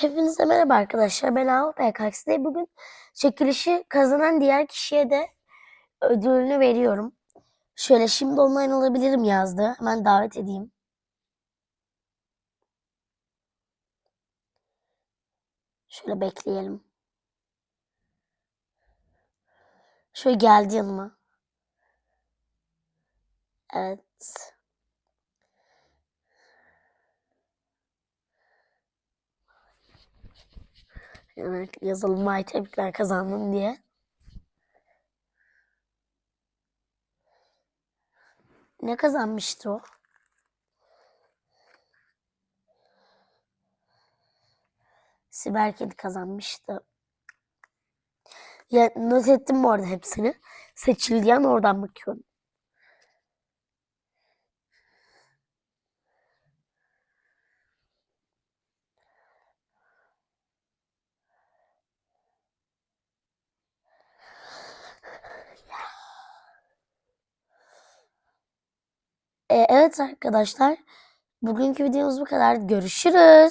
Hepinize merhaba arkadaşlar. Ben Ahu PKX'de. Bugün çekilişi kazanan diğer kişiye de ödülünü veriyorum. Şöyle şimdi online olabilirim yazdı. Hemen davet edeyim. Şöyle bekleyelim. Şöyle geldi yanıma. Evet. Evet, yazalım May tebrikler kazandın diye. Ne kazanmıştı o? Siber Kedi kazanmıştı. Ya not ettim bu arada hepsini. Seçildiği an oradan bakıyorum. Evet arkadaşlar. Bugünkü videomuz bu kadar. Görüşürüz.